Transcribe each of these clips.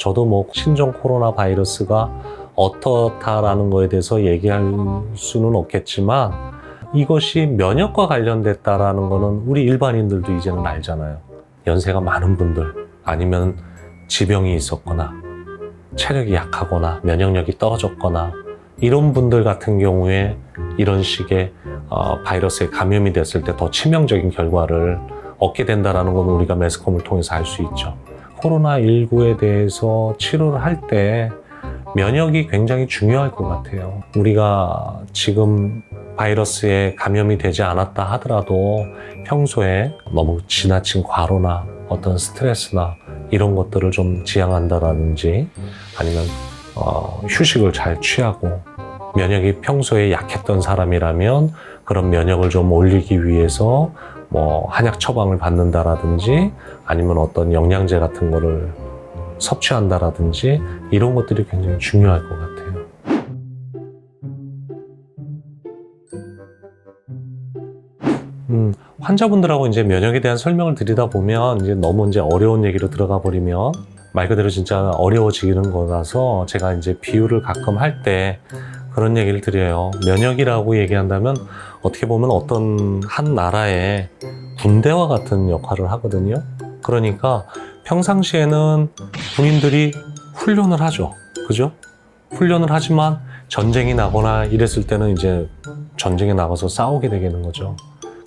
저도 뭐 신종 코로나 바이러스가 어떻다라는 거에 대해서 얘기할 수는 없겠지만 이것이 면역과 관련됐다라는 거는 우리 일반인들도 이제는 알잖아요. 연세가 많은 분들 아니면 지병이 있었거나 체력이 약하거나 면역력이 떨어졌거나 이런 분들 같은 경우에 이런 식의 어, 바이러스에 감염이 됐을 때 더 치명적인 결과를 얻게 된다라는 건 우리가 매스컴을 통해서 알 수 있죠. 코로나19에 대해서 치료를 할 때 면역이 굉장히 중요할 것 같아요. 우리가 지금 바이러스에 감염이 되지 않았다 하더라도 평소에 너무 지나친 과로나 어떤 스트레스나 이런 것들을 좀 지양한다라든지 아니면 어, 휴식을 잘 취하고 면역이 평소에 약했던 사람이라면 그런 면역을 좀 올리기 위해서 뭐 한약 처방을 받는다라든지 아니면 어떤 영양제 같은 거를 섭취한다라든지 이런 것들이 굉장히 중요할 것 같아요. 음, 환자분들하고 이제 면역에 대한 설명을 드리다 보면 이제 너무 이제 어려운 얘기로 들어가 버리면 말 그대로 진짜 어려워지는 거라서 제가 이제 비유를 가끔 할 때 그런 얘기를 드려요. 면역이라고 얘기한다면 어떻게 보면 어떤 한 나라의 군대와 같은 역할을 하거든요. 그러니까 평상시에는 군인들이 훈련을 하죠. 그죠? 훈련을 하지만 전쟁이 나거나 이랬을 때는 이제 전쟁에 나가서 싸우게 되는 거죠.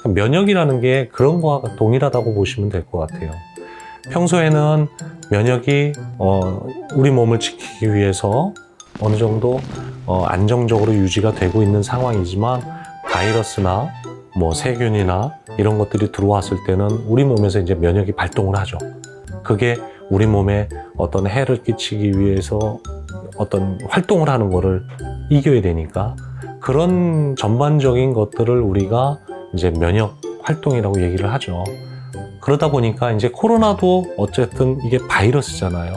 면역이라는 게 그런 거와 동일하다고 보시면 될 것 같아요. 평소에는 면역이 어, 우리 몸을 지키기 위해서 어느 정도 어, 안정적으로 유지가 되고 있는 상황이지만 바이러스나 뭐 세균이나 이런 것들이 들어왔을 때는 우리 몸에서 이제 면역이 발동을 하죠. 그게 우리 몸에 어떤 해를 끼치기 위해서 어떤 활동을 하는 거를 이겨야 되니까 그런 전반적인 것들을 우리가 이제 면역 활동이라고 얘기를 하죠. 그러다 보니까 이제 코로나도 어쨌든 이게 바이러스잖아요.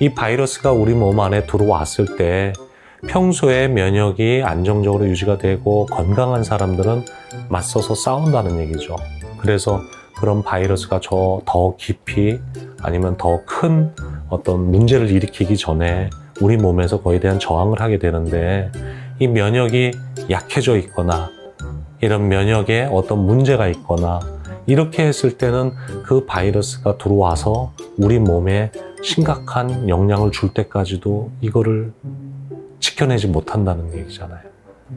이 바이러스가 우리 몸 안에 들어왔을 때 평소에 면역이 안정적으로 유지가 되고 건강한 사람들은 맞서서 싸운다는 얘기죠. 그래서 그런 바이러스가 저 더 깊이 아니면 더 큰 어떤 문제를 일으키기 전에 우리 몸에서 거에 대한 저항을 하게 되는데 이 면역이 약해져 있거나 이런 면역에 어떤 문제가 있거나 이렇게 했을 때는 그 바이러스가 들어와서 우리 몸에 심각한 영향을 줄 때까지도 이거를 지켜내지 못한다는 얘기잖아요.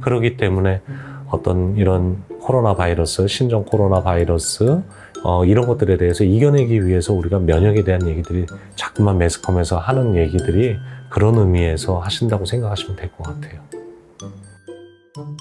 그러기 때문에 어떤 이런 코로나 바이러스, 신종 코로나 바이러스, 어, 이런 것들에 대해서 이겨내기 위해서 우리가 면역에 대한 얘기들이 자꾸만 매스컴에서 하는 얘기들이 그런 의미에서 하신다고 생각하시면 될 것 같아요. 음.